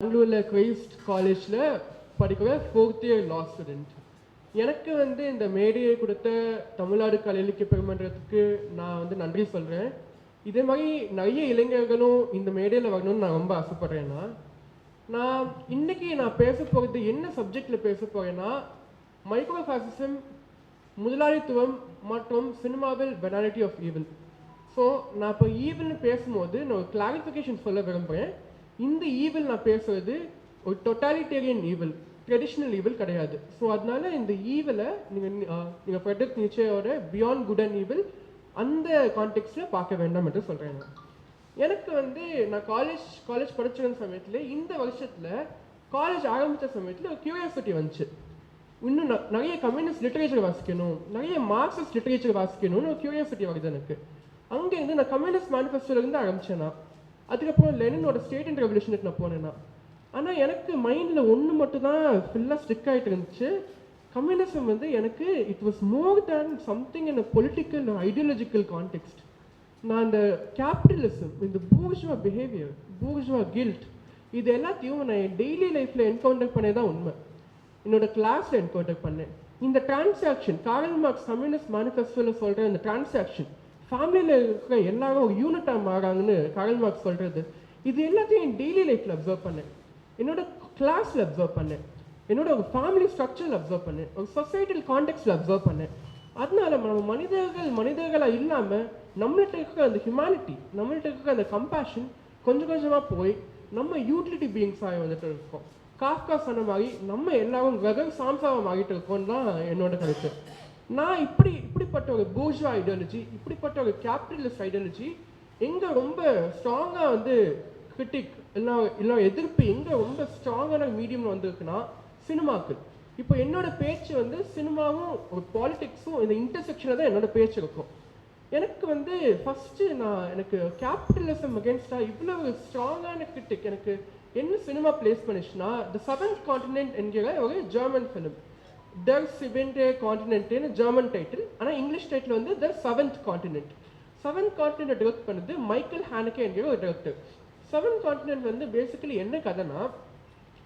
பெங்களூரில் கிரைஸ்ட் காலேஜில் படிக்கிற ஃபோர்த் இயர் லா ஸ்டூடெண்ட் எனக்கு வந்து இந்த மேடையை கொடுத்த தமிழ்நாடு கலையிலக்கிய பெருமன்றத்துக்கு நான் வந்து நன்றி சொல்கிறேன் இதே மாதிரி நிறைய இளைஞர்களும் இந்த மேடையில் வரணும்னு நான் ரொம்ப ஆசைப்பட்றேன்னா நான் இன்றைக்கி நான் பேச போகிறது என்ன சப்ஜெக்டில் பேச போகிறேன்னா மைக்ரோ ஃபாசிசம் முதலாளித்துவம் மற்றும் சினிமாவில் பெனாலிட்டி ஆஃப் ஈவில் ஸோ நான் இப்போ ஈவில்னு பேசும்போது நான் ஒரு கிளாரிஃபிகேஷன் சொல்ல விரும்புகிறேன் இந்த ஈவில் நான் பேசுறது ஒரு டொட்டாலிட்டேரியன் ஈவில் ட்ரெடிஷ்னல் ஈவில் கிடையாது. ஸோ அதனால இந்த ஈவில் நீங்கள் நீங்கள் ஃபெட்ரிக் நிச்சயோட பியாண்ட் குட் அண்ட் ஈவில் அந்த கான்டெக்ட்ஸில் பார்க்க வேண்டாம் என்று சொல்கிறேன் எனக்கு வந்து நான் காலேஜ் காலேஜ் படிச்சிருந்த சமயத்தில் இந்த வருஷத்தில் காலேஜ் ஆரம்பித்த சமயத்தில் ஒரு கியூரியாசிட்டி வந்துச்சு. இன்னும் நிறைய கம்யூனிஸ்ட் லிட்டரேச்சர் வாசிக்கணும் நிறைய மார்க்சிஸ்ட் லிட்டரேச்சர் வாசிக்கணும்னு ஒரு கியூரியாசிட்டி வருது எனக்கு. அங்கேருந்து நான் கம்யூனிஸ்ட் மேனிஃபெஸ்டோலேருந்து ஆரம்பிச்சேன். நான் அதுக்கப்புறம் லெனினோட ஸ்டேட் அண்ட் ரெவல்யூஷனுக்கு நான் போனேன்னா. ஆனால் எனக்கு மைண்டில் ஒன்று மட்டும் தான் ஃபுல்லாக ஸ்டிக் ஆகிட்டு இருந்துச்சு. கம்யூனிசம் வந்து எனக்கு it was more than something in a political ideological context நான் இந்த கேபிட்டலிசம் இந்த பூர்ஜுவா பிஹேவியர் பூர்ஜுவா கில்ட் இது எல்லாத்தையும் நான் என் டெய்லி லைஃப்பில் என்கவுண்டர் பண்ணே தான் உண்மை. என்னோட கிளாஸில் என்கவுண்டர் பண்ணேன். இந்த டிரான்சாக்ஷன் காரல் மார்க்ஸ் கம்யூனிஸ்ட் மேனிஃபெஸ்டோவில் சொல்கிற இந்த டிரான்சாக்ஷன் ஃபேமிலியில் இருக்கிற எல்லாரும் ஒரு யூனிட்டாக மாறாங்கன்னு கரல் மார்க் சொல்கிறது இது எல்லாத்தையும் என் டெய்லி லைஃப்பில் அப்சர்வ் பண்ணேன். என்னோட கிளாஸில் அப்சர்வ் பண்ணேன். என்னோட ஒரு ஃபேமிலி ஸ்ட்ரக்சரில் அப்சர்வ் பண்ணேன். ஒரு சொசைட்டல் கான்டெக்ட்ஸில் அப்சர்வ் பண்ணேன். அதனால நம்ம மனிதர்கள் மனிதர்களாக இல்லாமல் நம்மள்ட்ட இருக்கிற அந்த ஹியூமனிட்டி நம்மள்கிட்ட இருக்கிற அந்த கம்பேஷன் கொஞ்சம் கொஞ்சமாக போய் நம்ம யூட்டிலிட்டி பீயிங்ஸாக வந்துட்டு இருக்கோம். காஃப்கா சொன்ன மாதிரி நம்ம எல்லாரும் கிரக சாம்சாவை மாறிட்டு இருக்கோம்னு தான் என்னோட கருத்து. நான் இப்படி இப்படிப்பட்ட ஒரு பூர்ஜா ஐடியாலஜி இப்படிப்பட்ட ஒரு கேபிட்டலிஸ்ட் ஐடியாலஜி எங்கே ரொம்ப ஸ்ட்ராங்காக வந்து கிரிட்டிக் இல்லை இல்லை எதிர்ப்பு எங்கே ரொம்ப ஸ்ட்ராங்கான மீடியம் வந்திருக்குன்னா சினிமாக்கள் இப்போ என்னோட பேச்சு வந்து சினிமாவும் ஒரு பாலிடிக்ஸும் இந்த இன்டர்செக்ஷனில் தான் என்னோட பேச்சு இருக்கும். எனக்கு வந்து ஃபஸ்ட்டு நான் எனக்கு கேபிட்டலிசம் அகேன்ஸ்டாக இவ்வளோ ஸ்ட்ராங்கான கிரிட்டிக் எனக்கு என்ன சினிமா பிளேஸ் பண்ணிச்சுன்னா த செவன்த் காண்டினென்ட் என்கிற ஒரு ஜெர்மன் ஃபிலிம் டர் சிவென்டே காண்டினென்ட்னு ஜெர்மன் டைட்டில் ஆனால் இங்கிலீஷ் டைட்டில் வந்து the seventh continent seventh continent direct பண்ணுது மைக்கேல் ஹானக்கே என்கிற ஒரு டிரெக்டர் செவன்த் காண்டினென்ட் வந்து பேசிக்கலி என்ன கதைனா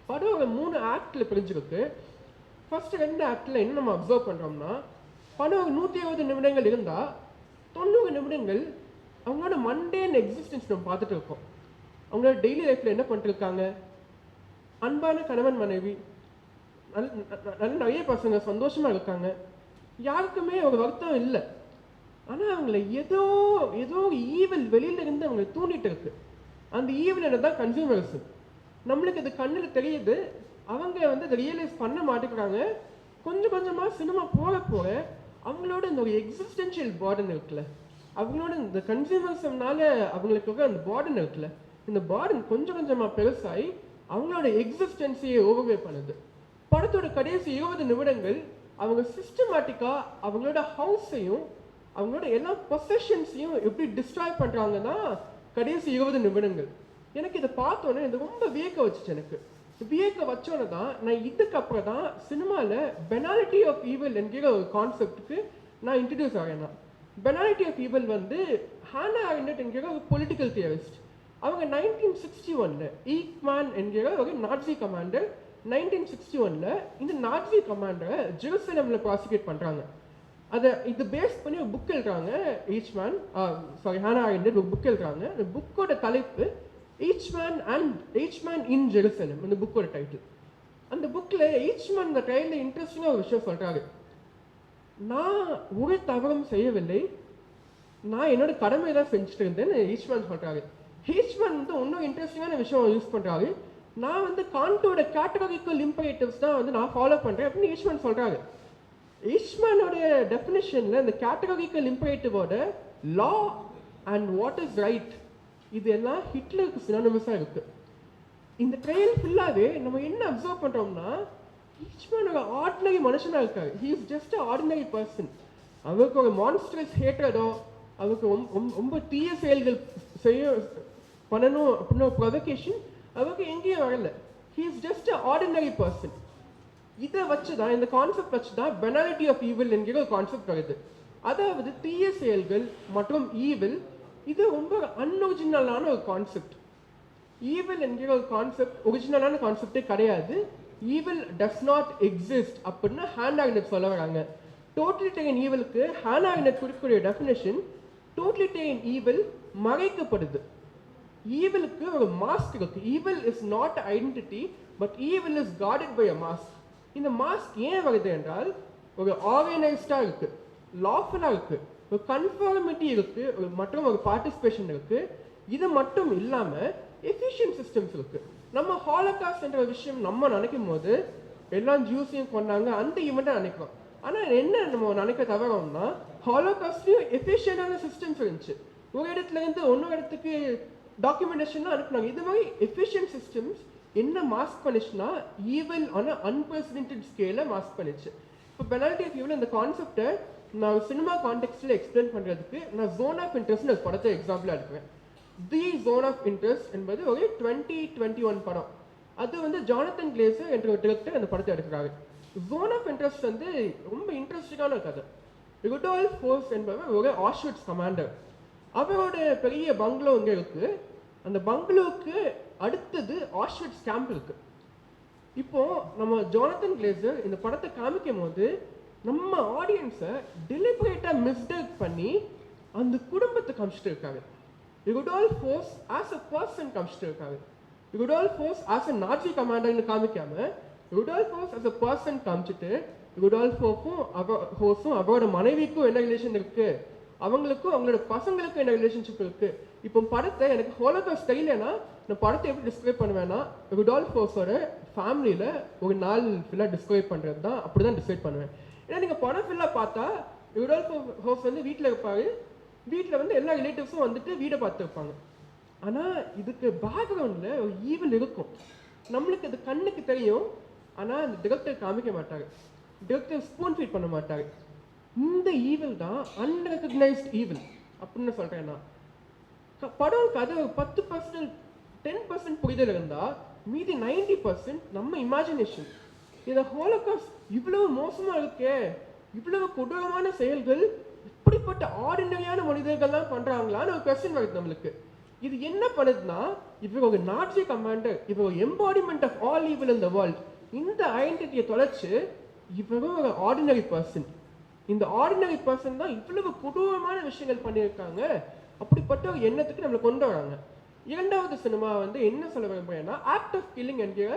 படம் ஒரு மூணு ஆக்டில் பிரிஞ்சிருக்கு. ஃபர்ஸ்ட் ரெண்டு ஆக்டில் என்ன நம்ம அப்சர்வ் பண்ணுறோம்னா படம் ஒரு நூற்றி இருபது நிமிடங்கள் இருந்தால் தொண்ணூறு நிமிடங்கள் அவங்களோட மண்டேன் எக்ஸிஸ்டன்ஸ் நம்ம பார்த்துட்டு இருக்கோம். அவங்களோட டெய்லி லைஃப்பில் என்ன பண்ணிட்டுருக்காங்க அன்பான கணவன் மனைவி நல்ல நிறைய பசங்க சந்தோஷமாக இருக்காங்க. யாருக்குமே ஒரு வருத்தம் இல்லை. ஆனால் அவங்கள ஏதோ ஏதோ ஒரு ஈவல் வெளியில இருந்து அவங்களை தூண்டிட்டு இருக்கு. அந்த ஈவல் தான் கன்சியூமரிசம் நம்மளுக்கு இது கண்ணில் தெரியுது. அவங்க வந்து அதை ரியலைஸ் பண்ண மாட்டேங்கிறாங்க. கொஞ்சம் கொஞ்சமாக சினிமா போக போக அவங்களோட இந்த ஒரு எக்ஸிஸ்டென்ஷியல் பார்டன் இருக்குல்ல. அவங்களோட இந்த கன்சியூமர்ஸம்னால அவங்களுக்கு அந்த பார்டன் இருக்குல்ல. இந்த பார்டன் கொஞ்சம் கொஞ்சமாக பெருசாகி அவங்களோட எக்ஸிஸ்டன்ஸையே ஓவர்வே பண்ணுது. படத்தோட கடைசி இருபது நிமிடங்கள் அவங்க சிஸ்டமேட்டிக்காக அவங்களோட ஹவுஸையும் அவங்களோட எல்லா பொசஷன்ஸையும் எப்படி டிஸ்ட்ராய் பண்ணுறாங்கன்னா கடைசி இருபது நிமிடங்கள். எனக்கு இதை பார்த்தோன்னே இது ரொம்ப வியக்க வச்சுச்சு எனக்கு. வியக்க வச்சோன்னே தான் நான் இதுக்கப்புறம் தான் சினிமாவில் பெனாலிட்டி ஆஃப் ஈவல் என்கிற ஒரு கான்செப்டுக்கு நான் இன்ட்ரடியூஸ் ஆகிறேன் நான் பெனாலிட்டி ஆஃப் ஈவல் வந்து ஹானா ஆர்னட் என்கிற ஒரு பொலிட்டிக்கல் தியரிஸ்ட் அவங்க நைன்டீன் சிக்ஸ்டி ஒன்ல ஈக்மேன் என்கிற ஒரு நாட்சி கமாண்டர் நைன்டீன் சிக்ஸ்டி ஒன்ல இந்த நாட்வி கமாண்டரை ஜெருசலம்ல ப்ராசிக்யூட் பண்றாங்க. அதை இது பேஸ் பண்ணி ஒரு புக் எழுதுறாங்க ஈச்மேன் சாரி ஹானா ஆர்னட் ஒரு புக் எழுதுறாங்க. அந்த புக்கோட தலைப்பு Eichmann and Eichmann in Jerusalem அந்த புக்கோட டைட்டில் அந்த புக்கில் ஈச்மேன் இந்த ட்ரெயினில் இன்ட்ரெஸ்டிங்காக ஒரு விஷயம் சொல்கிறாரு நான் ஒரு தவறும் செய்யவில்லை. நான் என்னோட கடமை தான் செஞ்சுட்டு இருந்தேன்னு ஈச்மேன் சொல்கிறாரு ஈச்மேன் வந்து இன்னும் இன்ட்ரெஸ்டிங்கான விஷயம் யூஸ் பண்ணுறாரு நான் வந்து காண்டோட கேட்டகரிக்கல் இம்பரேட்டிவ்ஸ் தான் வந்து நான் ஃபாலோ பண்ணுறேன் அப்படின்னு ஈஸ்வரன் சொல்கிறாரு ஈஸ்வரனோட டெஃபினேஷன்ல இந்த categorical இம்பரேட்டிவோட law and what is right இது எல்லாம் ஹிட்லருக்கு சினானமஸாக இருக்குது இந்த ட்ரையல் ஃபுல்லாகவே நம்ம என்ன அப்சர்வ் பண்ணுறோம்னா ஈச்மேன் ஒரு ஆர்டினரி மனுஷனாக இருக்காரு he is just ordinary person அவருக்கு ஒரு மான்ஸ்டர்ஸ் ஹேட்டரோ அவருக்கு ரொம்ப- ரொம்ப தீய செயல்கள் செய்ய பண்ணணும் அப்படின்னு ஒரு ப்ரொவகேஷன் அவருக்கு எங்கேயும் வரல. He is just ordinary person இதை வச்சு தான் இந்த கான்செப்ட் வச்சு தான் பெனாலிட்டி ஆஃப் ஈவில் என்கிற ஒரு கான்செப்ட் வருது. அதாவது தீய செயல்கள் மற்றும் ஈவில் இது ரொம்ப அன்ஒரிஜினலான ஒரு கான்செப்ட் ஈவில் என்கிற ஒரு கான்செப்ட் ஒரிஜினலான கான்செப்டே கிடையாது. ஈவில் டஸ் நாட் எக்ஸிஸ்ட் அப்படின்னு ஹேண்ட் ஆகினட் சொல்ல வராங்க. டோட்டலிட்டேரியன் ஈவலுக்கு ஹேண்ட் ஆகினட் கொடுக்கக்கூடிய டெஃபினேஷன் டோட்டலிட்டேரியன் ஈவில் மறைக்கப்படுது. ஈவிலுக்கு ஒரு மாஸ்க் இருக்கு. Evil is not identity but evil is guarded by a mask இந்த மாஸ்க் ஏன் வருது என்றால் ஒரு ஆர்கனைஸ்டாக இருக்கு லாஃபுல்லா இருக்கு ஒரு கன்ஃபார்மிட்டி இருக்கு ஒரு மற்றும் ஒரு பார்ட்டிசிபேஷன் இருக்கு. இது மட்டும் இல்லாமல் எஃபிஷியன்ட் சிஸ்டம்ஸ் இருக்கு. நம்ம ஹாலோகாஸ்ட் என்ற ஒரு விஷயம் நம்ம நினைக்கும் போது எல்லாம் ஜூஸையும் கொண்டாங்க அந்த ஈவெண்ட்டை நினைக்கிறோம். ஆனால் என்ன நம்ம நினைக்க தவறோம்னா ஹாலோகாஸ்ட்லேயும் எஃபிஷியண்டான சிஸ்டம்ஸ் இருந்துச்சு. ஒரு இடத்துல இருந்து ஒன்று இடத்துக்கு டாக்குமெண்டேஷன் அனுப்புனாங்க இது மாதிரி எஃபிஷியன்ட் சிஸ்டம்ஸ் என்ன மாஸ்க் பண்ணிச்சுன்னா ஈவல் ஆன அன்பிரசிடென்டட் ஸ்கேல மாஸ்க் பண்ணிச்சு இப்போ பெனால்டி ஆஃப் ஈவல் இந்த கான்செப்டை நான் சினிமா கான்டெக்ட்ல எக்ஸ்பிளைன் பண்றதுக்கு நான் ஜோன் ஆஃப் இன்ட்ரெஸ்ட் ஒரு படத்தை எக்ஸாம்பிளாக எடுக்கிறேன் தி ஜோன் ஆஃப் இன்ட்ரெஸ்ட் என்பது ஒரு டுவெண்ட்டி டுவெண்ட்டி ஒன் படம். அது வந்து ஜானத்தன் கிளேசர் என்ற ஒரு டிரெக்டர் அந்த படத்தை எடுக்கிறாரு. ஜோன் ஆஃப் இன்ட்ரெஸ்ட் வந்து ரொம்ப இன்ட்ரெஸ்டிங்கான கதை. ருடோல் ஃபோர்ஸ் என்பவர் ஒரு ஆஷ்விட்ஸ் கமாண்டர் அவரோட பெரிய பங்களோ இங்கே இருக்கு? அந்த பங்களோவுக்கு அடுத்தது ஆஷ்விட்ஸ் ஸ்டாம்ப் இருக்கு. இப்போ நம்ம ஜோனத்தன் கிளேசர் இந்த படத்தை காமிக்கும் போது நம்ம ஆடியன்ஸை டெலிபரேட்டாக மிஸ்டேக் பண்ணி அந்த குடும்பத்தை காமிச்சிட்டு இருக்காங்க ருடால் ஃபோர்ஸ் ஆஸ் அ பர்சன் காமிச்சிட்டு இருக்காங்க ருடால் ஃபோர்ஸ் ஆஸ் அ நாட்சி கமாண்டர்னு காமிக்காம ருடால் ஃபோர்ஸ் ஆஸ் அ பர்சன் காமிச்சிட்டு ருடால் ஃபோர்ஸும் அவ ஹோஸும் அவரோட மனைவிக்கும் என்ன ரிலேஷன் இருக்குது அவங்களுக்கும் அவங்களோட பசங்களுக்கும் என்ன ரிலேஷன்ஷிப் இருக்கு. இப்போ படத்தை எனக்கு ஹோலோகாஸ்ட் தெரியலனா நான் படத்தை எப்படி டிஸ்கிரைப் பண்ணுவேன்னா ருடால்ஃபோஸோட ஃபேமிலியில் ஒரு நாள் ஃபுல்லாக டிஸ்கிரைப் பண்ணுறது தான் அப்படி தான் டிஸ்கிரைப் பண்ணுவேன். ஏன்னா நீங்கள் படம் ஃபுல்லாக பார்த்தா ருடால்ஃபோ ஹோஸ் வந்து வீட்டில் இருப்பார். வீட்டில் வந்து எல்லா ரிலேட்டிவ்ஸும் வந்துட்டு வீடை பார்த்து இருப்பாங்க ஆனால் இதுக்கு பேக்ரவுண்டில் ஒரு ஈவன் இருக்கும். நம்மளுக்கு அது கண்ணுக்கு தெரியும். ஆனால் அந்த டிரெக்டர் காமிக்க மாட்டார். டிரெக்டர் ஸ்பூன் ஃபீட் பண்ண மாட்டார். இந்த ஈவில் தான் அன்ரெகனைஸ்ட் ஈவில் அப்படின்னு சொல்கிறேன் நான். படம் கதை ஒரு பத்து பர்சன்ட் டென் பர்சன்ட் புரிதல் இருந்தால் மீதி நைன்டி பர்சன்ட் நம்ம இமேஜினேஷன் இதை ஹோலோகாஸ் இவ்வளவு மோசமாக இருக்கே இவ்வளவு கொடூரமான செயல்கள் இப்படிப்பட்ட ஆர்டினரியான மனிதர்கள்லாம் பண்ணுறாங்களான்னு ஒரு கொஸ்டின் வருது நம்மளுக்கு. இது என்ன பண்ணுதுன்னா இவர் ஒரு நாட்சி கமாண்டர் இவர் ஒரு embodiment of all evil in the world இந்த ஐடென்டிட்டியை தொலைச்சு இவரும் ஒரு ஆர்டினரி பர்சன் இந்த ஆர்டினரி பர்சன் தான் இவ்வளவு கொடூரமான விஷயங்கள் பண்ணியிருக்காங்க. அப்படிப்பட்ட ஒரு எண்ணத்துக்கு நம்மளை கொண்டு வராங்க? இரண்டாவது சினிமா வந்து என்ன சொல்ல விரும்புறேன்னா ஆக்ட் ஆஃப் கில்லிங் என்கிற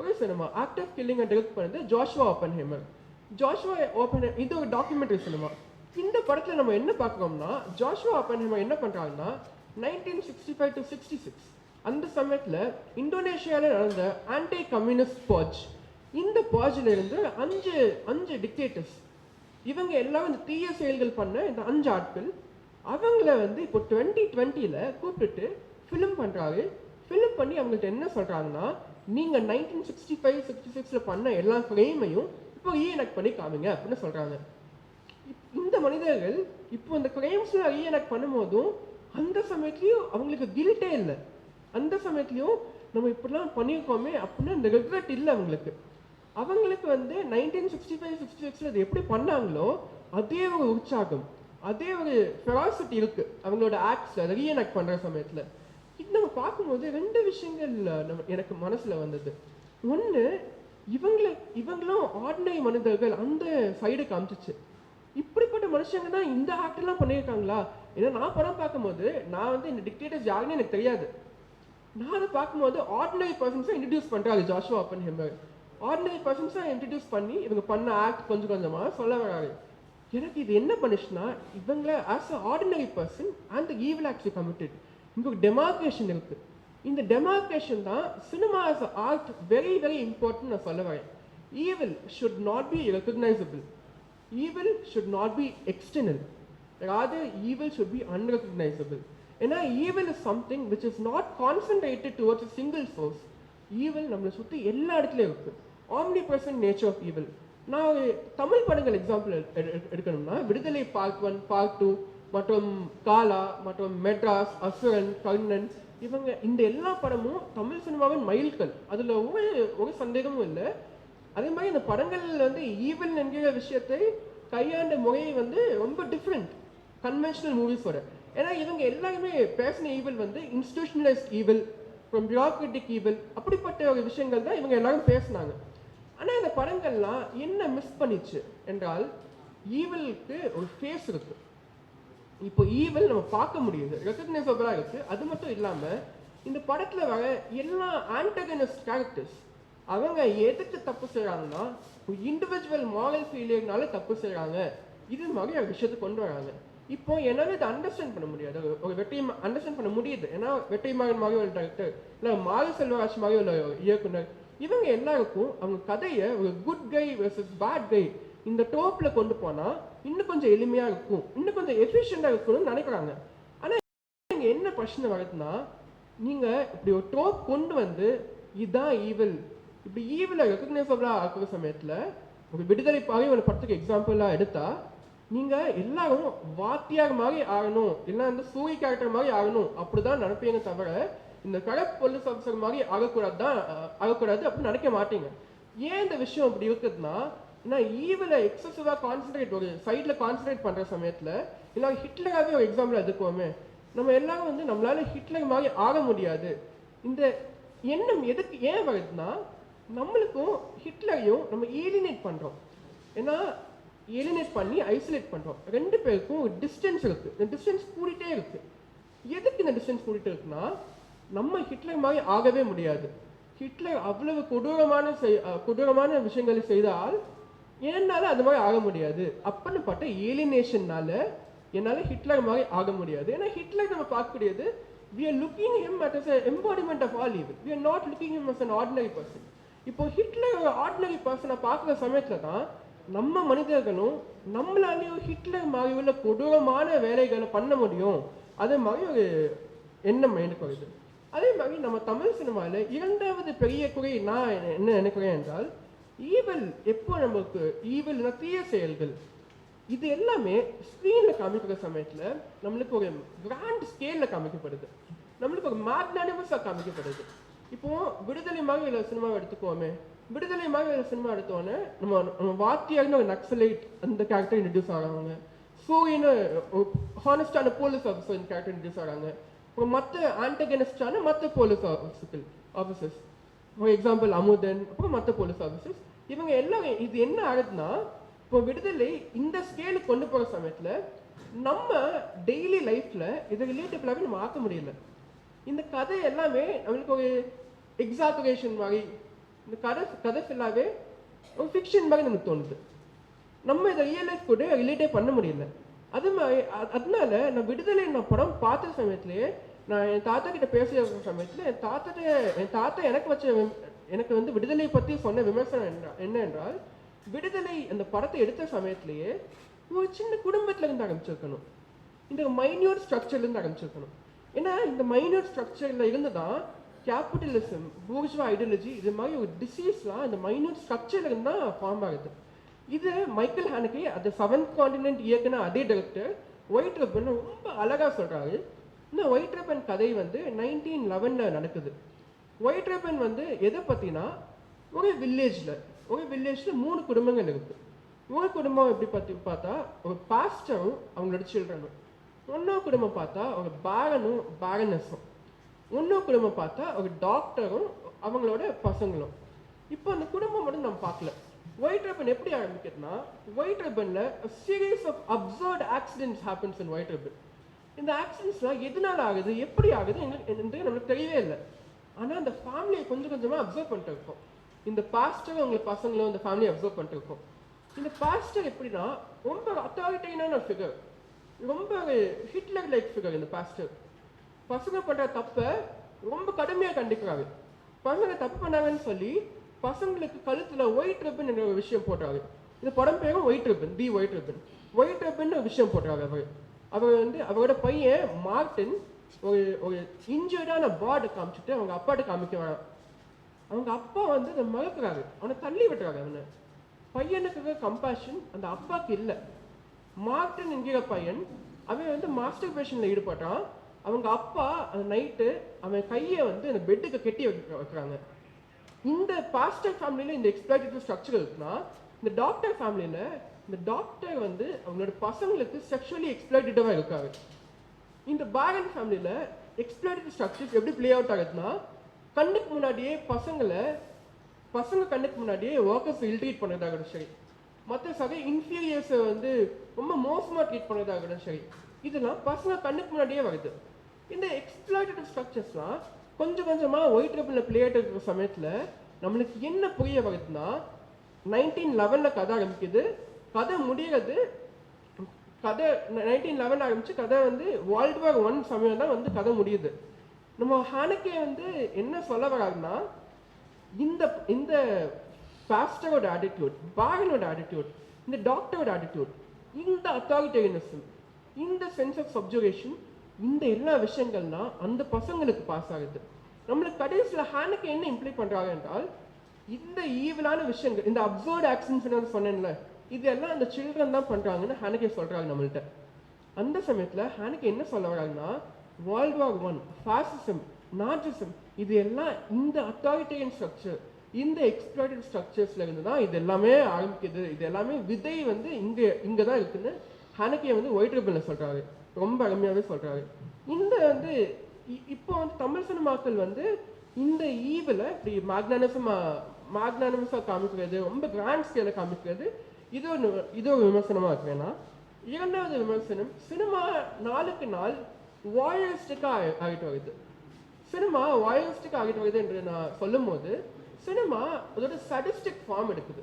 ஒரு cinema act of killing direct பண்ணது ஜாஷ்வா ஓப்பன் ஹேமர் ஜாஷ்வா ஓப்பன் இது ஒரு டாக்குமெண்ட்ரி சினிமா இந்த படத்தில் நம்ம என்ன பார்க்குறோம்னா ஜாஷ்வா ஓப்பன் ஹேமர் என்ன பண்ணுறாங்கன்னா nineteen sixty five to sixty six அந்த சமயத்தில் இந்தோனேஷியாவில் நடந்த ஆன்டி கம்யூனிஸ்ட் பாஜ் இந்த பாஜிலிருந்து அஞ்சு அஞ்சு டிக்டேட்டர்ஸ் இவங்க எல்லாம் இந்த தீய செயல்கள் பண்ண இந்த அஞ்சு ஆட்கள் அவங்கள வந்து இப்போ டுவெண்ட்டி டுவெண்ட்டியில் கூப்பிட்டுட்டு ஃபிலிம் பண்ணுறாரு ஃபிலிம் பண்ணி அவங்கள்ட்ட என்ன சொல்கிறாங்கன்னா நீங்கள் நைன்டீன் சிக்ஸ்டி ஃபைவ் சிக்ஸ்டி சிக்ஸில் பண்ண எல்லா க்ரைமையும் இப்போ ரீஎனக்ட் பண்ணி காமிங்க அப்படின்னு சொல்கிறாங்க இந்த மனிதர்கள் இப்போ இந்த க்ரைம்ஸில் ரீஎனக்ட் பண்ணும்போதும் அந்த சமயத்துலையும் அவங்களுக்கு கில்ட்டே இல்லை. அந்த சமயத்துலையும் நம்ம இப்படிலாம் பண்ணியிருக்கோமே அப்படின்னு அந்த ரெக்ரெட் இல்லை அவங்களுக்கு. அவங்களுக்கு வந்து நைன்டீன் சிக்ஸ்டி ஃபைவ் சிக்ஸ்டி சிக்ஸில் அது எப்படி பண்ணாங்களோ அதே ஒரு உற்சாகம் அதே ஒரு ஃபெராசிட்டி இருக்குது அவங்களோட ஆக்ட்ஸ் அதை ரீஎனாக்ட் பண்ணுற சமயத்தில். இது நம்ம பார்க்கும்போது ரெண்டு விஷயங்கள் நம்ம எனக்கு மனசில் வந்தது. ஒன்று இவங்களை இவங்களும் ஆர்டினரி மனிதர்கள் அந்த சைடு காமிச்சிச்சு இப்படிப்பட்ட மனுஷங்க தான் இந்த ஆக்டெல்லாம் பண்ணியிருக்காங்களா? ஏன்னா நான் படம் பார்க்கும்போது நான் வந்து இந்த டிக்டேட்டர்ஸ் யாருன்னு எனக்கு தெரியாது. நான் அதை பார்க்கும்போது ஆர்டினரி பர்சன்ஸை இன்ட்ரடியூஸ் பண்ணுறாரு ஜாஷுவா அப்பன் ஹெம்பர் ஆர்டினரி பர்சன்ஸை இன்ட்ரடியூஸ் பண்ணி இவங்க பண்ண ஆக்ட் கொஞ்சம் கொஞ்சமாக சொல்ல வராரு. எனக்கு இது என்ன பண்ணுச்சுன்னா இவங்கள as a ordinary person and evil act committed இங்க ஒரு டெமார்கேஷன் இந்த டெமார்கேஷன் தான் cinema as a art very very important நான் சொல்ல வரேன். Evil should not be recognizable evil should not be external rather evil should be unrecognizable. ஏன்னா evil is something which is not concentrated towards a single evil நம்மளை சுற்றி எல்லா இடத்துலையும் இருக்குது omnipresent nature of evil நான் தமிழ் படங்கள் example எடுக்கணும்னா விடுதலை பார்க் ஒன் பார்க் டூ மற்றும் காலா மற்றும் மெட்ராஸ் அசுரன் கர்ணன் இவங்க இந்த எல்லா படமும் தமிழ் சினிமாவின் மைல்கல் அதில் ஒரு ஒரு சந்தேகமும் இல்லை. அதே மாதிரி இந்த படங்கள் வந்து ஈவல் என்கிற விஷயத்தை கையாண்ட முறை வந்து ரொம்ப டிஃப்ரெண்ட் கன்வென்ஷனல் மூவிஸோட ஏன்னா இவங்க எல்லாருமே பேசின ஈவல் வந்து இன்ஸ்டியூஷனலைஸ் ஈவல் அப்புறம் பியூரோக்ராட்டிக் ஈவில் அப்படிப்பட்ட ஒரு விஷயங்கள் தான் இவங்க எல்லாரும் பேசுனாங்க. ஆனால் இந்த படங்கள்லாம் என்ன மிஸ் பண்ணிச்சு என்றால் ஈவலுக்கு ஒரு ஃபேஸ் இருக்கு. இப்போ ஈவல் நம்ம பார்க்க முடியுது ரெக்கக்னைசபிளாக இருக்கு. அது மட்டும் இல்லாமல் இந்த படத்தில் வர எல்லா ஆன்டகனிஸ்ட் கேரக்டர்ஸ் அவங்க எதுக்கு தப்பு செய்கிறாங்கன்னா இண்டிவிஜுவல் மாரல் ஃபெயிலியர்னால தப்பு செய்கிறாங்க இது மாதிரி ஒரு விஷயத்தை கொண்டு வராங்க. இப்போ என்னால இதை அண்டர்ஸ்டாண்ட் பண்ண முடியாது. ஒரு- ஒரு வெற்றி அண்டர்ஸ்டாண்ட் பண்ண முடியுது. ஏன்னா வெற்றிமாறன் மாதிரி ஒரு டேரக்டர் இல்லை மாத செல்வராஜ் மாதிரி ஒரு இயக்குனர் இவங்க எல்லாருக்கும் அவங்க கதையை ஒரு good guy versus bad guy இந்த டோப்பில் கொண்டு போனால் இன்னும் கொஞ்சம் எளிமையாக இருக்கும். இன்னும் கொஞ்சம் எஃபிஷியண்டாக இருக்கணும்னு நினைக்கிறாங்க. ஆனால் இங்கே என்ன பிரச்சனை வருதுன்னா நீங்கள் இப்படி ஒரு டோப் கொண்டு வந்து இதுதான் ஈவில் இப்படி ஈவில் ரெக்கக்னைசபிளாக ஆக்குற சமயத்தில் ஒரு விடுதலை பாவை ஒரு படத்துக்கு எக்ஸாம்பிளாக எடுத்தால் நீங்க எல்லாரும் வாத்தியார் மாதிரி ஆகணும். இல்லை இந்த சூரிய கேரக்டர் மாதிரி ஆகணும். அப்படிதான் நினைப்பீங்க தவிர இந்த கடை போலீஸ் ஆஃபீஸர் மாதிரி ஆகக்கூடாது தான் ஆகக்கூடாது அப்படின்னு நினைக்க மாட்டீங்க. ஏன் இந்த விஷயம் அப்படி இருக்குதுன்னா நான் ஈவில் எக்ஸசிவாக கான்சென்ட்ரேட் ஒரு சைடில் கான்சென்ட்ரேட் பண்ணுற சமயத்தில் இல்லை ஹிட்லராகவே ஒரு எக்ஸாம்பிள் எடுத்துக்கோமே நம்ம எல்லாரும் வந்து நம்மளால ஹிட்லர் மாதிரி ஆக முடியாது. இந்த எண்ணம் எதுக்கு ஏன் வருதுன்னா நம்மளுக்கும் ஹிட்லரையும் நம்ம ஈலினேட் பண்ணுறோம் ஏன்னா ஏலினேட் பண்ணி ஐசோலேட் பண்ணுறோம் ரெண்டு பேருக்கும் ஒரு டிஸ்டன்ஸ் இருக்குது இந்த டிஸ்டன்ஸ் கூடிட்டே இருக்குது எதுக்கு இந்த டிஸ்டன்ஸ் கூடிட்டு இருக்குன்னா நம்ம ஹிட்லர் மாதிரி ஆகவே முடியாது. ஹிட்லர் அவ்வளவு கொடூரமான செய் கொடூரமான விஷயங்களை செய்தால் என்னால் அது மாதிரி ஆக முடியாது. அப்படின்னு பார்த்தா ஏலினேஷன்னால என்னால் ஹிட்லர் மாதிரி ஆக முடியாது. ஏன்னா ஹிட்லர் நம்ம பார்க்கக்கூடியது we are looking him at as embodiment of all evil we are not looking him as an ordinary person இப்போ ஹிட்லர் ஆர்டினரி பர்சனை பார்க்குற சமயத்தில் தான் நம்ம மனிதர்களும் நம்மளாலேயும் ஹிட்லர் மாதிரி உள்ள கொடூரமான வேலைகளை பண்ண முடியும். அதே மாதிரி ஒரு எண்ணம் மைண்டுக்கு வருது அதே மாதிரி நம்ம தமிழ் சினிமாவில் இரண்டாவது பெரிய குறை நான் என்ன நினைக்கிறேன் என்றால் ஈவல் எப்போ நமக்கு ஈவல்னா தீய செயல்கள்? இது எல்லாமே ஸ்க்ரீனில் காமிக்கிற சமயத்தில் நம்மளுக்கு ஒரு கிராண்ட் ஸ்கேலில் காமிக்கப்படுது. நம்மளுக்கு ஒரு மேக்னானிமஸாக காமிக்கப்படுது. இப்போ விடுதலை மாதிரி உள்ள சினிமாவை எடுத்துக்கோமே. விடுதலை மாதிரி ஒரு சினிமா எடுத்தோன்னே நம்ம நம்ம வாத்தியார்னு ஒரு நக்சலைட் அந்த கேரக்டர் இன்ட்ரடியூஸ் ஆகிறாங்க சூரியன்னு ஹானஸ்டான போலீஸ் ஆஃபீஸர் கேரக்டர் இன்ட்ரடியூஸ் ஆனாங்க. அப்புறம் மற்ற ஆன்டகனிஸ்டான மற்ற போலீஸ் ஆஃபீஸர்கள் ஆஃபீஸர்ஸ் ஃபார் எக்ஸாம்பிள் அமுதன் அப்புறம் மற்ற போலீஸ் ஆஃபீஸர்ஸ் இவங்க எல்லாம் இது என்ன ஆகுதுன்னா இப்போ விடுதலை இந்த ஸ்கேலுக்கு கொண்டு போகிற சமயத்தில் நம்ம டெய்லி லைஃப்பில் இதை ரிலேட்டிவ்லாகவே நம்ம ஆக்க முடியல. இந்த கதை எல்லாமே நம்மளுக்கு ஒரு எக்ஸாக்குரேஷன் மாதிரி இந்த கதை கதை ஃபுல்லாகவே ஒரு ஃபிக்ஷன் மாதிரி நமக்கு தோணுது. நம்ம இதை ரியல் லைஃப் கூட ரிலேட்டே பண்ண முடியல. அது மாதிரி அதனால நான் விடுதலை நான் படம் பார்த்த சமயத்துலேயே நான் என் தாத்தா கிட்ட பேசிய சமயத்தில் என் தாத்தாட்ட என் தாத்தா எனக்கு வச்ச எனக்கு வந்து விடுதலை பற்றி சொன்ன விமர்சனம் என்ன என்ன என்றால் விடுதலை அந்த படத்தை எடுத்த சமயத்திலேயே ஒரு சின்ன குடும்பத்துல இருந்து ஆரம்பிச்சிருக்கணும். இந்த மைன்யூட் ஸ்ட்ரக்சர்லேருந்து ஆரம்பிச்சிருக்கணும். ஏன்னா இந்த மைன்யூட் ஸ்ட்ரக்சரில் இருந்து தான் கேபிட்டலிசம் பூர்ஜா ஐடியாலஜி இது மாதிரி ஒரு டிசீஸ்லாம் அந்த மைனூட் ஸ்ட்ரக்சர்லேருந்து தான் ஃபார்ம் ஆகுது. இது மைக்கேல் ஹானகே அந்த செவன்த் காண்டினென்ட் இயக்குன அதே டைரக்டர் ஒயிட் ரப்பன் ரொம்ப அழகாக சொல்கிறாரு இந்த ஒயிட் ரப்பன் கதை வந்து நைன்டீன் லெவனில் நடக்குது. ஒயிட் ரப்பன் வந்து எதை பத்தினா ஒரு வில்லேஜில் ஒரு வில்லேஜில் மூணு குடும்பங்கள் இருக்குது ஒரு குடும்பம் எப்படி பத்தி பார்த்தா ஒரு பாஸ்டரும் அவங்களோட சில்ட்ரனும் ஒன்றா குடும்பம் பார்த்தா ஒரு பேரனும் பேரனஸும் இன்னொரு குடும்பம் பார்த்தா ஒரு டாக்டரும் அவங்களோட பசங்களும். இப்போ அந்த குடும்பம் மட்டும் நம்ம பார்க்கல. ஒயிட் ரிப்பன் எப்படி ஆரம்பிக்கிறதுனா white ரெப்பன்ல series of absurd accidents happens in white ribbon இந்த ஆக்சிடென்ட்ஸ்லாம் எதனால ஆகுது எப்படி ஆகுது எங்களுக்கு என்று நமக்கு தெரியவே இல்லை. ஆனால் அந்த ஃபேமிலியை கொஞ்சம் கொஞ்சமாக அப்சர்வ் பண்ணிட்டு இருக்கோம். இந்த பாஸ்டர் அவங்க பசங்களும் இந்த ஃபேமிலியை அப்சர்வ் பண்ணிட்டு இருக்கோம். இந்த பாஸ்டர் எப்படின்னா ரொம்ப அத்தாரிட்டியான ஒரு ஃபிகர் ரொம்ப ஹிட்லர் லைக் ஃபிகர் இந்த பாஸ்டர் பசங்க பண்ற தப்பை ரொம்ப கடுமையா கண்டிக்கிறாரு. பசங்க தப்பு பண்ணாங்கன்னு சொல்லி பசங்களுக்கு கழுத்துல ஒயிட் ரிப்பன் என்ற ஒரு விஷயம் போட்டாரு இந்த படம் பேரும் white ribbon the white ribbon white ribbon ஒரு விஷயம் போட்டாரு அவர். அவர் வந்து அவரோட பையன் மார்டின் ஒரு ஒரு இன்ஜர்டான பாடி காமிச்சிட்டு அவங்க அப்பாட்ட காமிக்க வரான் அவங்க அப்பா வந்து அதை மறக்கிறாரு. அவனை தள்ளி விட்டுறாரு அவனை. பையனுக்கு கம்பேஷன் அந்த அப்பாவுக்கு இல்லை. மார்டன் என்கிற பையன் அவன் வந்து மாஸ்டர் பேஷனில் ஈடுபட்டான் அவங்க அப்பா அந்த நைட்டு அவன் கையை வந்து அந்த பெட்டுக்கு கெட்டி வைக்க- வைக்கிறாங்க. இந்த பாஸ்டர் ஃபேமிலியில் இந்த எக்ஸ்பிளேட்டிவ் ஸ்ட்ரக்சர் இருக்குன்னா இந்த டாக்டர் ஃபேமிலியில் இந்த டாக்டர் வந்து அவங்களோட பசங்களுக்கு செக்ஷுவலி எக்ஸ்பிளேட்டிவாக இருக்காரு. இந்த பேரன் ஃபேமிலியில் எக்ஸ்பிளேட்டிவ் ஸ்ட்ரக்சர்ஸ் எப்படி ப்ளே அவுட் ஆகுதுன்னா கண்ணுக்கு முன்னாடியே பசங்களை பசங்க கண்ணுக்கு முன்னாடியே ஒர்க்கர்ஸ் இல்ட்ரீட் பண்ணுறதாக சரி. மற்ற சகை இன்ஃபீரியர்ஸை வந்து ரொம்ப மோசமாக ட்ரீட் பண்ணுறதாகட்டும் சரி. இதெல்லாம் பசங்க கண்ணுக்கு முன்னாடியே வருது. இந்த எக்ஸ்பிளாய்டட் ஸ்ட்ரக்சர்ஸ்லாம் கொஞ்சம் கொஞ்சமாக ஒயிட் ட்ரிபிளில் பிளேட் இருக்கிற சமயத்தில் நம்மளுக்கு என்ன புரிய வருதுன்னா நைன்டீன் லெவனில் கதை ஆரம்பிக்குது. கதை முடிகிறது கதை நைன்டீன் லெவன் ஆரம்பித்து கதை வந்து வேர்ல்டு வார் ஒன் சமயம் தான் வந்து கதை முடியுது. நம்ம ஹானக்கே வந்து என்ன சொல்ல வராருன்னா இந்த இந்த பாஸ்டரோட ஆட்டிடியூட் பாரனோட ஆட்டிடியூட் இந்த டாக்டரோட ஆட்டிடியூட் இந்த அத்தாரிட்டேரியனிசம் இந்த சென்ஸ் ஆஃப் சப்ஜுகேஷன் இந்த எல்லா விஷயங்கள்னா அந்த பசங்களுக்கு பாஸ் ஆகுது. நம்மளுக்கு கடைசியில் ஹேனுக்கு என்ன இம்ப்ளை பண்ணுறாங்க என்றால் இந்த ஈவலான விஷயங்கள் இந்த அப்சர்ட் ஆக்ஷன்ஸ் சொன்னேன்ல இது எல்லாம் அந்த சில்ட்ரன் தான் பண்ணுறாங்கன்னு ஹேனக்கே சொல்கிறாங்க நம்மள்கிட்ட அந்த சமயத்தில் ஹேனுக்கு என்ன சொல்ல வராங்கன்னா world war one fascism Nazism இது எல்லாம் இந்த அத்தாரிட்டேரியன் ஸ்ட்ரக்சர் இந்த எக்ஸ்பிளாய்டட் ஸ்ட்ரக்சர்ஸ்ல இருந்து தான் இது எல்லாமே ஆரம்பிக்குது. இது எல்லாமே விதை வந்து இங்கே இங்கே தான் இருக்குன்னு ஹேனக்கே வந்து ஒயிட் ரிபனில் சொல்கிறாரு ரொம்ப அருமையாவே சொல்கிறாரு இந்த வந்து இ- இப்போ வந்து தமிழ் சினிமாக்கள் வந்து இந்த ஈவில் இப்படி மேக்னானிசமாக மேக்னானிமஸாக காமிக்கிறது ரொம்ப கிராண்ட் ஸ்கேல காமிக்கிறது இது ஒரு இது ஒரு விமர்சனமாக இருக்கு வேணா இரண்டாவது விமர்சனம் சினிமா நாளுக்கு நாள் வாயலிஸ்டிக்காக ஆகிட்டு வருது. சினிமா வாயலிஸ்டிக் ஆகிட்டு வருது என்று நான் சொல்லும்போது சினிமா அதோட சடிஸ்டிக் ஃபார்ம் எடுக்குது.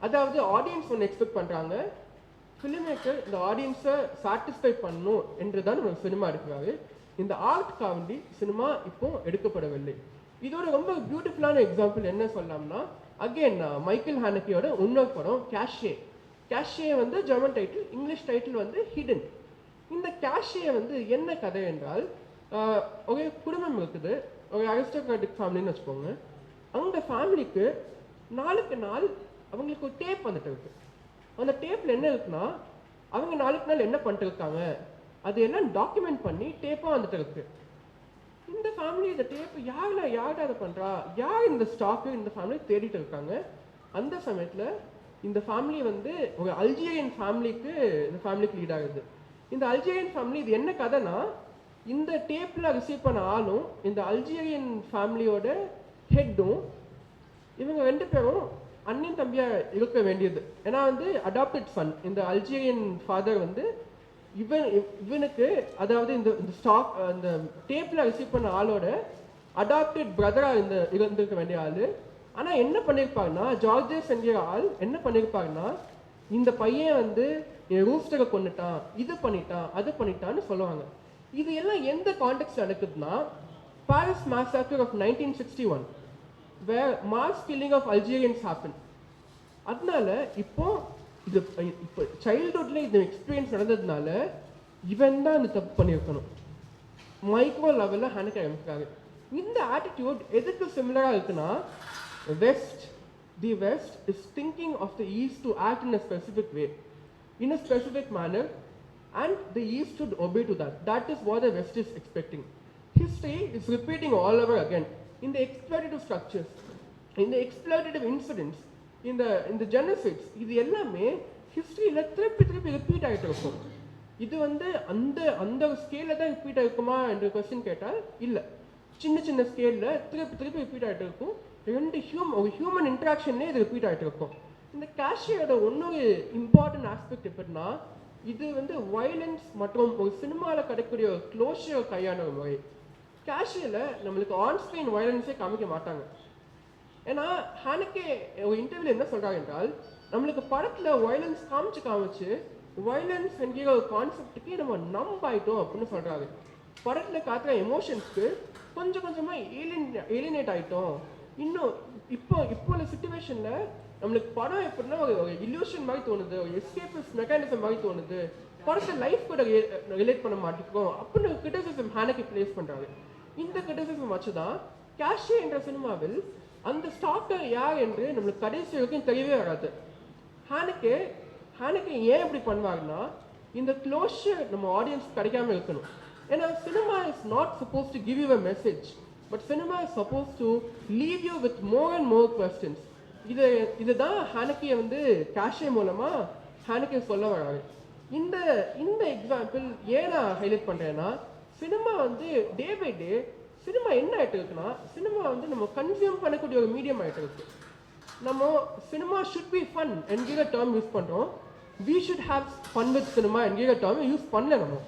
அதாவது ஆடியன்ஸ் ஒன்று எக்ஸ்பெக்ட் பண்ணுறாங்க பண்றாங்க ஃபிலிமேக்கர் இந்த ஆடியன்ஸை சாட்டிஸ்ஃபை பண்ணும் என்று தான் நம்ம சினிமா எடுக்கிறாரு. இந்த ஆர்ட் காவண்டி சினிமா இப்போ எடுக்கப்படவில்லை. இதோட ரொம்ப பியூட்டிஃபுல்லான எக்ஸாம்பிள் என்ன சொல்லலாம்னா அகைன் மைக்கேல் ஹானக்கியோட இன்னொரு படம் கேஷே கேஷே வந்து ஜெர்மன் டைட்டில் இங்கிலீஷ் டைட்டில் வந்து ஹிடன் இந்த கேஷே வந்து என்ன கதை என்றால் ஆஹ், ஒரு குடும்பம் இருக்குது. ஒரு அரிஸ்டோக்ராட்டிக் ஃபேமிலின்னு வச்சுக்கோங்க. அவங்க ஃபேமிலிக்கு நாளுக்கு நாள் அவங்களுக்கு ஒரு டேப் வந்துட்டு இருக்குது அந்த டேப்பில் என்ன இருக்குன்னா அவங்க நாளுக்கு நாள் என்ன பண்ணிட்டு இருக்காங்க அது எல்லாம் டாக்குமெண்ட் பண்ணி டேப்பாக வந்துட்டு இருக்கு. இந்த ஃபேமிலி இந்த டேப் யாரில் யார்டா அதை பண்ணுறா யார் இந்த ஸ்டாக்கு இந்த ஃபேமிலி தேடிட்டு இருக்காங்க? அந்த சமயத்தில் இந்த ஃபேமிலி வந்து ஒரு அல்ஜீரியன் ஃபேமிலிக்கு இந்த ஃபேமிலிக்கு லீட் ஆகுது. இந்த அல்ஜீரியன் ஃபேமிலி இது என்ன கதைனா இந்த டேப்பில் ரிசீவ் பண்ண ஆளும் இந்த அல்ஜீரியன் ஃபேமிலியோட ஹெட்டும் இவங்க ரெண்டு பேரும் அண்ணன் தம்பியாக இருக்க வேண்டியது. ஏன்னா வந்து அடாப்டட் சன் இந்த அல்ஜீரியன் ஃபாதர் வந்து இவன் இவ்- இவனுக்கு அதாவது இந்த இந்த ஸ்டாக் இந்த டேப்பில் ரிசீவ் பண்ண ஆளோட அடாப்டட் பிரதராக இந்த இருந்திருக்க வேண்டிய ஆள். ஆனால் என்ன பண்ணியிருப்பாருன்னா ஜார்ஜஸ் என்கிற ஆள் என்ன பண்ணியிருப்பாருன்னா இந்த பையன் வந்து என் ரூஸ்டரை கொண்டுட்டான் இது பண்ணிட்டான் அது பண்ணிட்டான்னு சொல்லுவாங்க. இது எல்லாம் எந்த கான்டெக்ட் நடக்குதுன்னா Paris massacre of 1961 where mass killing of Algerians happened அதனால இப்போ இது இப்போ சைல்ட்ஹுட்ல இந்த எக்ஸ்பீரியன்ஸ் நடந்ததுனால இவன் தான் இந்த தப்பு பண்ணியிருக்கணும் மைக்ரோ லெவலில் ஹேண்ட் ஆரம்பிக்கிறாங்க இந்த ஆட்டிடியூட் எதுக்கு சிமிலராக இருக்குன்னா west the west is thinking of the east to act in a specific way in a specific manner and the east should obey to that that is what the west is expecting history is repeating all over again In the exploitative structures இந்த the incidents இந்த இந்த the இது எல்லாமே ஹிஸ்ட்ரியில் திருப்பி திருப்பி repeat ஆகிட்டு இருக்கும். இது வந்து அந்த அந்த ஸ்கேலில் தான் ரிப்பீட் ஆகிருக்குமா என்ற கொஸ்டின் கேட்டால் இல்லை. சின்ன சின்ன ஸ்கேலில் திருப்பி திருப்பி ரிப்பீட் ஆகிட்டு இருக்கும். ரெண்டு ஹியூம் ஒரு ஹியூமன் இன்ட்ராக்ஷன்லேயே இது ரிப்பீட் ஆகிட்டு இருக்கும். இந்த கேஷியோட இன்னொரு இம்பார்ட்டன்ட் ஆஸ்பெக்ட் எப்படின்னா இது வந்து வயலன்ஸ் மற்றும் ஒரு சினிமாவில் கிடைக்கக்கூடிய ஒரு க்ளோஷியர் கையான ஒரு முறை கேஷுவலில் நம்மளுக்கு ஆன்ஸ்க்ரீன் வயலன்ஸே காமிக்க மாட்டாங்க. ஏன்னா ஹானக்கே ஒரு இன்டர்வியூல என்ன சொல்கிறாங்க என்றால் நம்மளுக்கு படத்தில் வயலன்ஸ் காமிச்சு காமிச்சு வயலன்ஸ் என்கிற ஒரு கான்செப்டுக்கு நம்ம நம்ப ஆயிட்டோம் அப்படின்னு சொல்கிறாங்க படத்தில் காட்டுற எமோஷன்ஸ்க்கு கொஞ்சம் கொஞ்சமாக ஏலியன் ஏலினேட் ஆகிட்டோம் இன்னும் இப்போ இப்போ உள்ள சுச்சுவேஷனில் நம்மளுக்கு படம் எப்படின்னா ஒரு இல்யூஷன் மாதிரி தோணுது ஒரு எஸ்கேபிஸ் மெக்கானிசம் மாதிரி தோணுது. படத்தை லைஃப் கூட ரிலேட் பண்ண மாட்டேங்கும் அப்படின்னு கிரிட்டிசிசம் ஹேனக்கு பிளேஸ் பண்ணுறாங்க இந்த கிரிட்டிசிசம் வச்சுதான் கேஷே என்ற சினிமாவில் அந்த ஸ்டாக்கர் யார் என்று நம்மளுக்கு கடைசி வரைக்கும் தெரியவே வராது. ஹானுக்கு ஹானுக்கு ஏன் இப்படி பண்ணுவாங்கன்னா இந்த க்ளோஷர் நம்ம ஆடியன்ஸ் கிடைக்காம இருக்கணும். ஏன்னா cinema is not suppose to give you a message but cinema is suppose to leave you with more and more questions இது இதுதான் ஹானக்கியை வந்து கேஷே மூலமாக ஹானக்கே சொல்ல வராது இந்த இந்த எக்ஸாம்பிள் ஏன் நான் ஹைலைட் பண்ணுறேன்னா சினிமா வந்து டே பை டே சினிமா என்ன ஆகிட்டு இருக்குன்னா சினிமா வந்து நம்ம கன்சியூம் பண்ணக்கூடிய ஒரு மீடியம் ஆகிட்டு இருக்கு நம்ம சினிமா ஷுட் பி ஃபன் என்கிற டேர்ம் யூஸ் பண்ணுறோம் we should have fun with cinema என்கிற டேர்ம் யூஸ் பண்ணல நம்ம.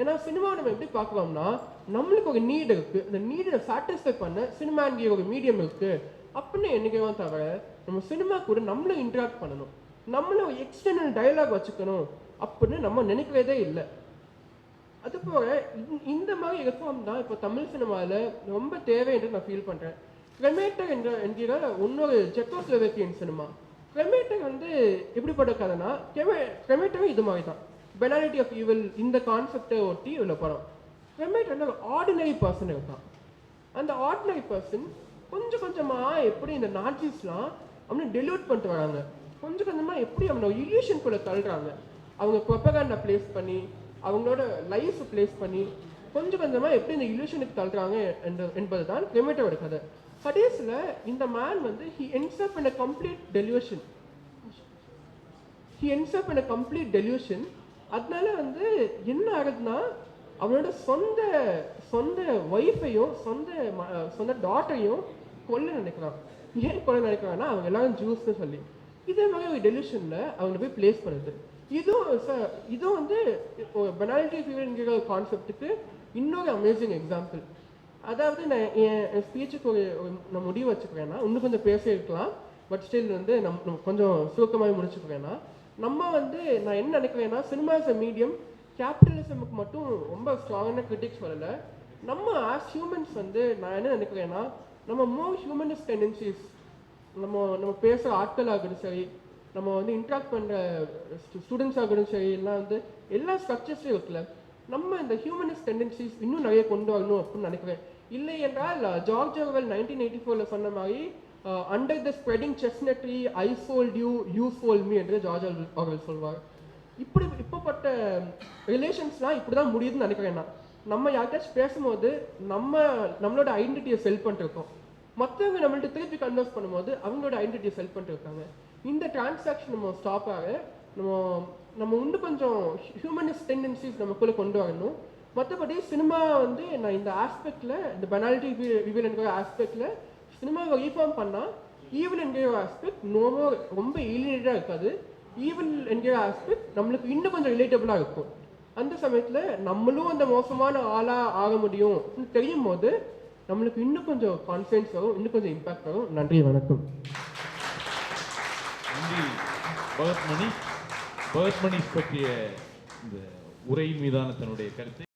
ஏன்னா சினிமா நம்ம எப்படி பார்க்கலாம்னா நம்மளுக்கு ஒரு நீட் இருக்குது அந்த நீடை சாட்டிஸ்ஃபை பண்ண சினிமா என்கிற ஒரு மீடியம் இருக்கு. அப்படின்னு என்னைக்குவோம் தவிர நம்ம சினிமா கூட நம்மளும் இன்ட்ராக்ட் பண்ணணும். நம்மளும் ஒரு எக்ஸ்டர்னல் டயலாக் வச்சுக்கணும் அப்படின்னு நம்ம நினைக்கிறதே இல்லை. அது போக இந்த- மாதிரி ரிஃபார்ம் தான் இப்போ தமிழ் சினிமாவில் ரொம்ப தேவை என்று நான் ஃபீல் பண்ணுறேன் கிரெமேட்டர் என்ற என்கிற இன்னொரு செக்கோஸ்லோவேக்கியன் சினிமா. கிரெமேட்டர் வந்து எப்படிப்பட்ட கதைனா கிரெமேட்டரும் இது மாதிரி தான். பெனாலிட்டி ஆஃப் ஈவில் இந்த கான்செப்டை ஒட்டி உள்ள படம். கிரெமேட்டர் ஒரு ஆர்டினரி பர்சன் இருக்கான். அந்த ஆர்டினரி பர்சன் கொஞ்சம் கொஞ்சமாக எப்படி இந்த நாட்சிஸ்லாம் அவனை டெலியூட் பண்ணிட்டு வராங்க. கொஞ்சம் கொஞ்சமாக எப்படி அவனை இல்யூஷனுக்குள்ளே தள்ளுறாங்க. அவங்க ப்ரொபகண்டா ப்ளேஸ் பண்ணி அவங்களோட லைஃப் ப்ளேஸ் பண்ணி கொஞ்சம் கொஞ்சமாக எப்படி இந்த இல்யூஷனுக்கு தள்ளுறாங்க என்ற என்பது தான் கிரிமேட்டோட கதை. கடைசியில் இந்த மேன் வந்து he ends up in a complete delusion. He ends up in a அதனால வந்து என்ன ஆகுதுன்னா அவனோட சொந்த சொந்த ஒய்ஃபையும் சொந்த சொந்த டாட்டரையும் கொல்ல நினைக்கிறான். ஏன் கொல்ல நினைக்கிறான்னா அவங்க எல்லாரும் ஜூஸ்னு சொல்லி. இதே மாதிரி ஒரு டெலிஷனில் அவங்க போய் ப்ளேஸ் பண்ணுது. இதுவும் ச- இதுவும் வந்து பெனால்டி ஃபீவர்ங்கிற ஒரு கான்செப்டுக்கு இன்னொரு அமேசிங் எக்ஸாம்பிள் அதாவது நான் என் ஸ்பீச்சுக்கு ஒரு நான் முடிவு வச்சுக்கிறேன்னா இன்னும் கொஞ்சம் பேசியிருக்கலாம். இருக்கலாம் பட் ஸ்டில் வந்து நம் கொஞ்சம் சுருக்கமாக முடிச்சுக்கிறேன்னா நம்ம வந்து நான் என்ன நினைக்கிறேன்னா சினிமா இஸ் மீடியம் கேபிட்டலிசமுக்கு மட்டும் ரொம்ப ஸ்ட்ராங்கான கிரிட்டிக்ஸ் வரலை. நம்ம ஆஸ் ஹியூமன்ஸ் வந்து நான் என்ன நினைக்கிறேன்னா நம்ம மோர் ஹியூமனிஸ்ட் டெண்டன்சிஸ் நம்ம நம்ம பேசுகிற ஆட்கள் ஆகட்டும் சரி நம்ம வந்து இன்ட்ராக்ட் பண்ணுற ஸ்டூடெண்ட்ஸ் ஆகட்டும் சரி எல்லாம் வந்து எல்லா ஸ்ட்ரக்சர்ஸையும் இருக்குல்ல நம்ம இந்த ஹியூமனிஸ்ட் டெண்டன்சிஸ் இன்னும் நிறைய கொண்டு வரணும் அப்படின்னு நினைக்கிறேன். இல்லை என்றால் ஜார்ஜ் ஆர்வெல் நைன்டீன் எயிட்டி ஃபோரில் சொன்ன மாதிரி under the spreading chestnut tree I sold you you ஃபோல் me என்று ஜார்ஜ் ஆர்வெல் சொல்வார். இப்படி இப்பப்பட்ட ரிலேஷன்ஸ்லாம் இப்படி தான் முடியுதுன்னு நினைக்கிறேன் நான். நம்ம யார்கிட்டாச்சும் பேசும்போது நம்ம நம்மளோட ஐடென்டிட்டியை செல் பண்ணிருக்கோம் மற்றவங்க நம்மள்ட்ட திருப்பி கன்வெர்ஸ் பண்ணும்போது அவங்களோட ஐடென்டிட்டி செல் பண்ணிட்டு இருக்காங்க இந்த டிரான்சாக்ஷன் நம்ம ஸ்டாப் ஆக நம்ம நம்ம உண்டு கொஞ்சம் ஹியூமனிஸ்ட் டெண்டன்சிஸ் நமக்குள்ளே கொண்டு வரணும். மற்றபடி சினிமா வந்து நான் இந்த ஆஸ்பெக்டில் இந்த பெனால்டி ரிவீல் என்கிற ஆஸ்பெக்டில் சினிமாவை ரீஃபார்ம் பண்ணால் ஈவல் என்கிற ஆஸ்பெக்ட் நோமோ ரொம்ப ஈலினேட்டாக இருக்காது. ஈவல் என்கிற ஆஸ்பெக்ட் நம்மளுக்கு இன்னும் கொஞ்சம் ரிலேட்டபுளாக இருக்கும். அந்த சமயத்தில் நம்மளும் அந்த மோசமான ஆளாக ஆக முடியும் அப்படின்னு தெரியும் போது நம்மளுக்கு இன்னும் கொஞ்சம் கான்ஃபிடன்ஸ் ஆகும் இன்னும் கொஞ்சம் இம்பாக்ட் ஆகும் நன்றி வணக்கம். நன்றி. பகத்மணி. பகத்மணி பற்றிய இந்த உரை மீதான தன்னுடைய கருத்தை